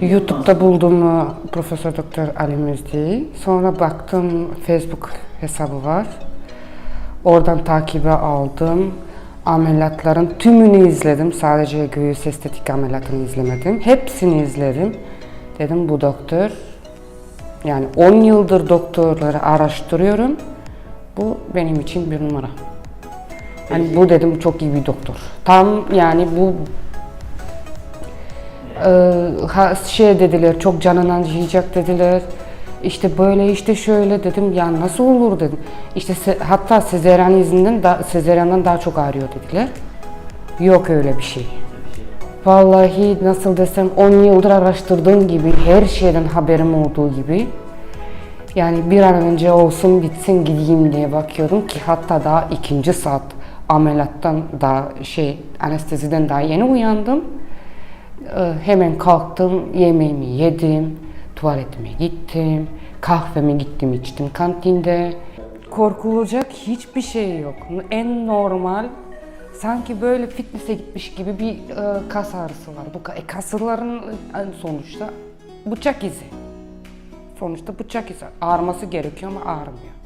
YouTube'da buldum e, Profesör Doktor Ali Müzdi'yi. Sonra baktım Facebook hesabı var. Oradan takibe aldım. Ameliyatların tümünü izledim. Sadece göğüs estetik ameliyatını izlemedim. Hepsini izledim. Dedim bu doktor yani 10 yıldır doktorları araştırıyorum. Bu benim için bir numara. Yani bu dedim çok iyi bir doktor. Tam yani bu ee, şey dediler çok canından yiyecek dediler. İşte böyle işte şöyle dedim ya nasıl olur dedim. İşte se- hatta sezeryan izinden da, sezeryandan daha çok ağrıyor dediler. Yok öyle bir şey. Vallahi nasıl desem 10 yıldır araştırdığım gibi her şeyden haberim olduğu gibi yani bir an önce olsun bitsin gideyim diye bakıyordum ki hatta daha ikinci saat ameliyattan daha şey anesteziden daha yeni uyandım. Ee, Hemen kalktım, yemeğimi yedim, tuvaletime gittim, kahvemi gittim içtim kantinde. Korkulacak hiçbir şey yok. En normal, sanki böyle fitness'e gitmiş gibi bir e, kas ağrısı var. Bu e, kasların e, sonuçta bıçak izi. Sonuçta bıçak izi. Ağrıması gerekiyor ama ağrımıyor.